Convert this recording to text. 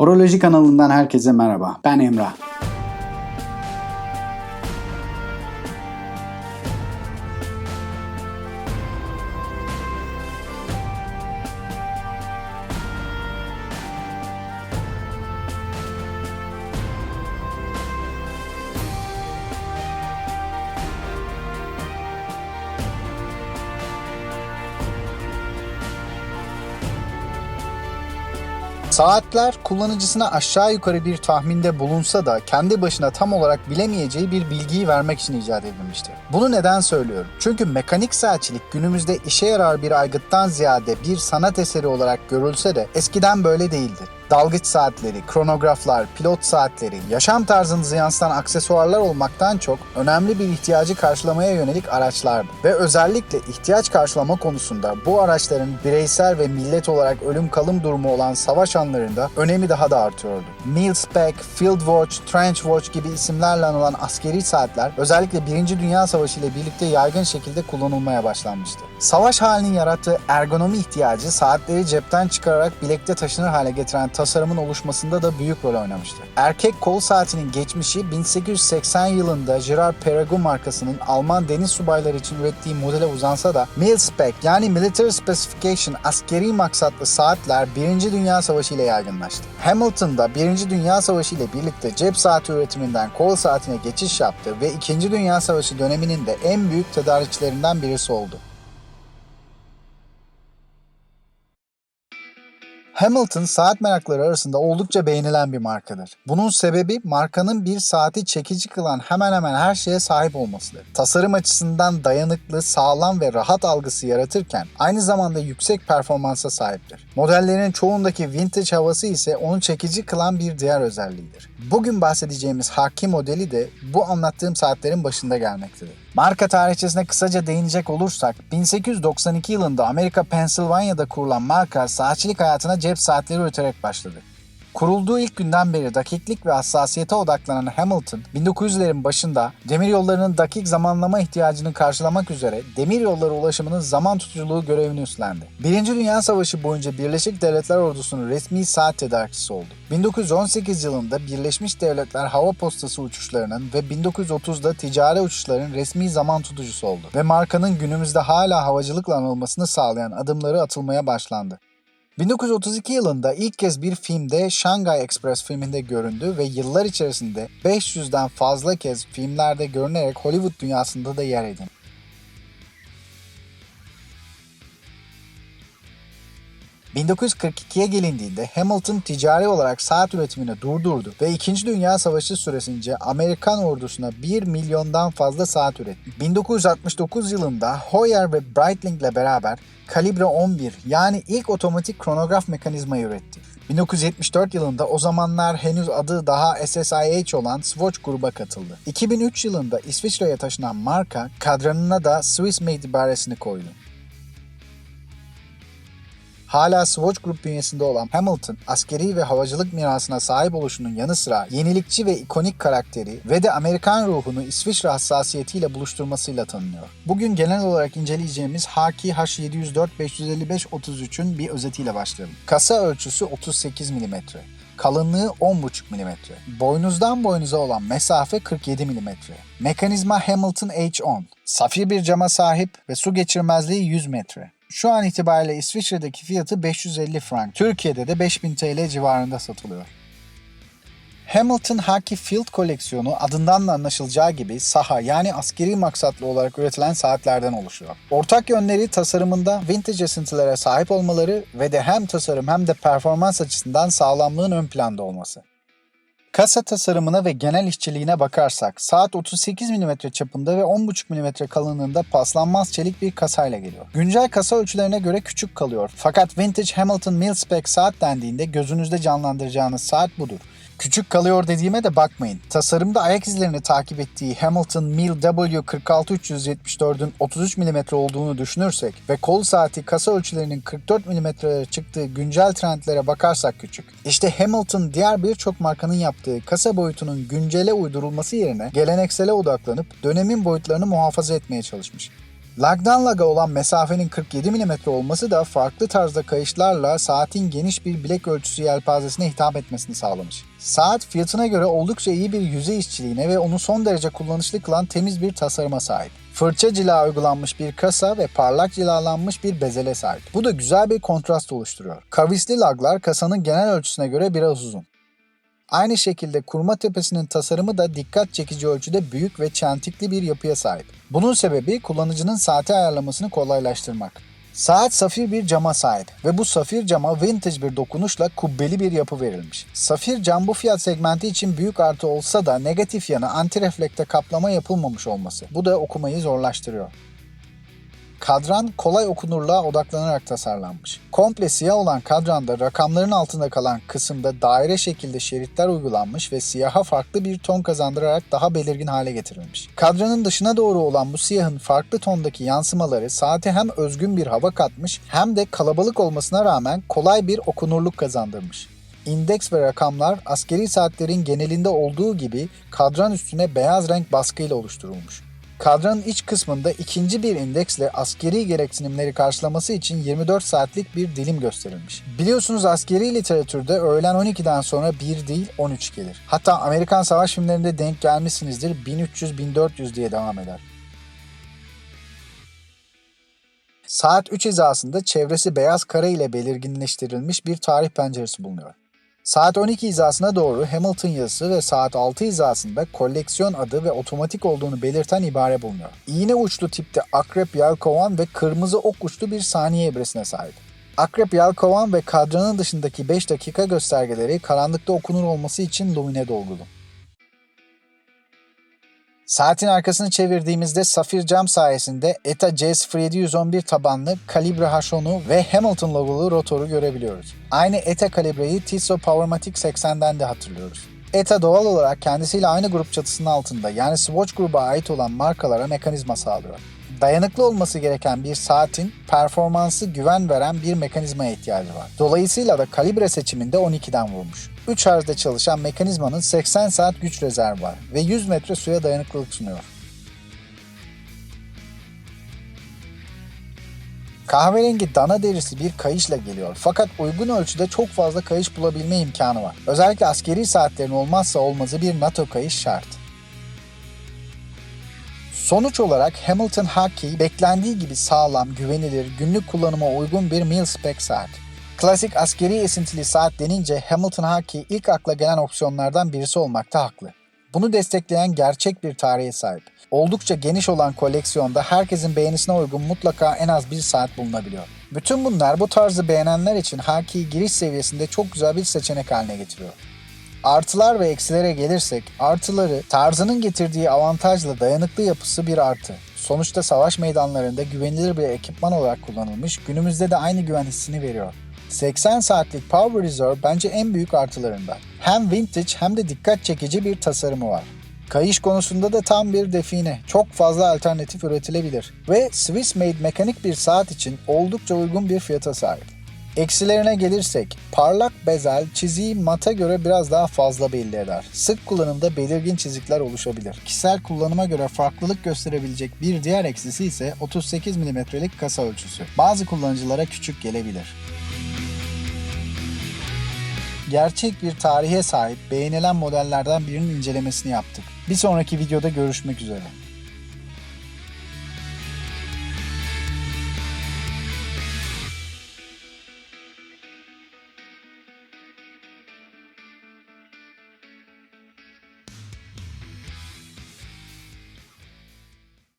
Horoloji kanalından herkese merhaba. Ben Emrah. Saatler kullanıcısına aşağı yukarı bir tahminde bulunsa da kendi başına tam olarak bilemeyeceği bir bilgiyi vermek için icat edilmiştir. Bunu neden söylüyorum? Çünkü mekanik saatçilik günümüzde işe yarar bir aygıttan ziyade bir sanat eseri olarak görülse de eskiden böyle değildi. Dalgıç saatleri, kronograflar, pilot saatleri, yaşam tarzınızı yansıtan aksesuarlar olmaktan çok önemli bir ihtiyacı karşılamaya yönelik araçlardı. Ve özellikle ihtiyaç karşılama konusunda bu araçların bireysel ve millet olarak ölüm kalım durumu olan savaş anlarında önemi daha da artıyordu. Mil-Spec, Field Watch, Trench Watch gibi isimlerle anılan askeri saatler özellikle 1. Dünya Savaşı ile birlikte yaygın şekilde kullanılmaya başlanmıştı. Savaş halinin yarattığı ergonomi ihtiyacı saatleri cepten çıkararak bilekte taşınır hale getiren tasarımın oluşmasında da büyük rol oynamıştır. Erkek kol saatinin geçmişi 1880 yılında Girard Perregaux markasının Alman deniz subayları için ürettiği modele uzansa da mil-spec yani military specification askeri maksatlı saatler 1. Dünya Savaşı ile yaygınlaştı. Hamilton da 1. Dünya Savaşı ile birlikte cep saati üretiminden kol saatine geçiş yaptı ve 2. Dünya Savaşı döneminin de en büyük tedarikçilerinden birisi oldu. Hamilton saat merakları arasında oldukça beğenilen bir markadır. Bunun sebebi markanın bir saati çekici kılan hemen hemen her şeye sahip olmasıdır. Tasarım açısından dayanıklı, sağlam ve rahat algısı yaratırken aynı zamanda yüksek performansa sahiptir. Modellerin çoğundaki vintage havası ise onu çekici kılan bir diğer özelliğidir. Bugün bahsedeceğimiz Haki modeli de bu anlattığım saatlerin başında gelmektedir. Marka tarihçesine kısaca değinecek olursak 1892 yılında Amerika Pennsylvania'da kurulan marka saatçilik hayatına cep saatleri üreterek başladı. Kurulduğu ilk günden beri dakiklik ve hassasiyete odaklanan Hamilton, 1900'lerin başında demir yollarının dakik zamanlama ihtiyacını karşılamak üzere demir yolları ulaşımının zaman tutuculuğu görevini üstlendi. Birinci Dünya Savaşı boyunca Birleşik Devletler Ordusu'nun resmi saat tedarikçisi oldu. 1918 yılında Birleşmiş Devletler Hava Postası uçuşlarının ve 1930'da ticari uçuşların resmi zaman tutucusu oldu ve markanın günümüzde hala havacılıkla anılmasını sağlayan adımları atılmaya başlandı. 1932 yılında ilk kez bir filmde Shanghai Express filminde göründü ve yıllar içerisinde 500'den fazla kez filmlerde görünerek Hollywood dünyasında da yer edindi. ...1942'ye gelindiğinde Hamilton ticari olarak saat üretimini durdurdu ve 2. Dünya Savaşı süresince Amerikan ordusuna 1 milyondan fazla saat üretti. 1969 yılında Hoyer ve Breitling ile beraber Kalibre 11 yani ilk otomatik kronograf mekanizmayı üretti. 1974 yılında o zamanlar henüz adı daha SSIH olan Swatch gruba katıldı. 2003 yılında İsviçre'ye taşınan marka kadranına da Swiss Made ibaresini koydu. Hala Swatch Group bünyesinde olan Hamilton, askeri ve havacılık mirasına sahip oluşunun yanı sıra yenilikçi ve ikonik karakteri ve de Amerikan ruhunu İsviçre hassasiyetiyle buluşturmasıyla tanınıyor. Bugün genel olarak inceleyeceğimiz Haki H704-555-33'ün bir özetiyle başlayalım. Kasa ölçüsü 38 mm. Kalınlığı 10,5 mm. Boynuzdan boynuza olan mesafe 47 mm. Mekanizma Hamilton H10. Safir bir cama sahip ve su geçirmezliği 100 metre. Şu an itibariyle İsviçre'deki fiyatı 550 frank. Türkiye'de de 5000 TL civarında satılıyor. Hamilton Hockey Field koleksiyonu adından da anlaşılacağı gibi saha yani askeri maksatlı olarak üretilen saatlerden oluşuyor. Ortak yönleri tasarımında vintage esintilere sahip olmaları ve de hem tasarım hem de performans açısından sağlamlığın ön planda olması. Kasa tasarımına ve genel işçiliğine bakarsak saat 38 mm çapında ve 10,5 mm kalınlığında paslanmaz çelik bir kasayla geliyor. Güncel kasa ölçülerine göre küçük kalıyor fakat vintage Hamilton Mil-Spec saat dendiğinde gözünüzde canlandıracağınız saat budur. Küçük kalıyor dediğime de bakmayın. Tasarımda ayak izlerini takip ettiği Hamilton Mil W46374'ün 33 mm olduğunu düşünürsek ve kol saati kasa ölçülerinin 44 mm'lere çıktığı güncel trendlere bakarsak küçük. İşte Hamilton diğer birçok markanın yaptığı kasa boyutunun güncele uydurulması yerine geleneksele odaklanıp dönemin boyutlarını muhafaza etmeye çalışmış. Lagdan laga olan mesafenin 47 mm olması da farklı tarzda kayışlarla saatin geniş bir bilek ölçüsü yelpazesine hitap etmesini sağlamış. Saat fiyatına göre oldukça iyi bir yüzey işçiliğine ve onu son derece kullanışlı kılan temiz bir tasarıma sahip. Fırça cila uygulanmış bir kasa ve parlak cilalanmış bir bezele sahip. Bu da güzel bir kontrast oluşturuyor. Kavisli laglar kasanın genel ölçüsüne göre biraz uzun. Aynı şekilde kurma tepesinin tasarımı da dikkat çekici ölçüde büyük ve çentikli bir yapıya sahip. Bunun sebebi kullanıcının saati ayarlamasını kolaylaştırmak. Saat safir bir cama sahip ve bu safir cama vintage bir dokunuşla kubbeli bir yapı verilmiş. Safir cam bu fiyat segmenti için büyük artı olsa da negatif yanı antireflekte kaplama yapılmamış olması. Bu da okumayı zorlaştırıyor. Kadran kolay okunurluğa odaklanarak tasarlanmış. Komple siyah olan kadranda rakamların altında kalan kısımda daire şekilde şeritler uygulanmış ve siyaha farklı bir ton kazandırarak daha belirgin hale getirilmiş. Kadranın dışına doğru olan bu siyahın farklı tondaki yansımaları saate hem özgün bir hava katmış hem de kalabalık olmasına rağmen kolay bir okunurluk kazandırmış. İndeks ve rakamlar askeri saatlerin genelinde olduğu gibi kadran üstüne beyaz renk baskıyla oluşturulmuş. Kadranın iç kısmında ikinci bir indeksle askeri gereksinimleri karşılaması için 24 saatlik bir dilim gösterilmiş. Biliyorsunuz askeri literatürde öğlen 12'den sonra 1 değil 13 gelir. Hatta Amerikan savaş filmlerinde denk gelmişsinizdir 1300-1400 diye devam eder. Saat 3 hizasında çevresi beyaz kare ile belirginleştirilmiş bir tarih penceresi bulunuyor. Saat 12 hizasına doğru Hamilton yazısı ve saat 6 hizasında koleksiyon adı ve otomatik olduğunu belirten ibare bulunuyor. İğne uçlu tipte akrep yelkovan ve kırmızı ok uçlu bir saniye ebresine sahip. Akrep yelkovan ve kadranın dışındaki 5 dakika göstergeleri karanlıkta okunur olması için lumine dolgulu. Saatin arkasını çevirdiğimizde safir cam sayesinde ETA C0711 tabanlı kalibre H10'u ve Hamilton logolu rotoru görebiliyoruz. Aynı ETA kalibreyi Tissot Powermatic 80'den de hatırlıyoruz. ETA doğal olarak kendisiyle aynı grup çatısının altında yani Swatch gruba ait olan markalara mekanizma sağlıyor. Dayanıklı olması gereken bir saatin performansı güven veren bir mekanizmaya ihtiyacı var. Dolayısıyla da kalibre seçiminde 12'den vurmuş. 3 Hz'de çalışan mekanizmanın 80 saat güç rezervi var ve 100 metre suya dayanıklılık sunuyor. Kahverengi dana derisi bir kayışla geliyor fakat uygun ölçüde çok fazla kayış bulabilme imkanı var. Özellikle askeri saatlerin olmazsa olmazı bir NATO kayış şart. Sonuç olarak Hamilton Hockey beklendiği gibi sağlam, güvenilir, günlük kullanıma uygun bir mil-spec saat. Klasik askeri esintili saat denince Hamilton Hockey ilk akla gelen opsiyonlardan birisi olmakta haklı. Bunu destekleyen gerçek bir tarihe sahip. Oldukça geniş olan koleksiyonda herkesin beğenisine uygun mutlaka en az bir saat bulunabiliyor. Bütün bunlar bu tarzı beğenenler için Hockey'i giriş seviyesinde çok güzel bir seçenek haline getiriyor. Artılar ve eksilere gelirsek, artıları tarzının getirdiği avantajla dayanıklı yapısı bir artı. Sonuçta savaş meydanlarında güvenilir bir ekipman olarak kullanılmış, günümüzde de aynı güven hissini veriyor. 80 saatlik Power Reserve bence en büyük artılarından. Hem vintage hem de dikkat çekici bir tasarımı var. Kayış konusunda da tam bir define. Çok fazla alternatif üretilebilir. Ve Swiss made mekanik bir saat için oldukça uygun bir fiyata sahip. Eksilerine gelirsek, parlak bezel çiziyi mata göre biraz daha fazla belli eder. Sık kullanımda belirgin çizikler oluşabilir. Kişisel kullanıma göre farklılık gösterebilecek bir diğer eksisi ise 38 mm'lik kasa ölçüsü. Bazı kullanıcılara küçük gelebilir. Gerçek bir tarihe sahip beğenilen modellerden birinin incelemesini yaptık. Bir sonraki videoda görüşmek üzere.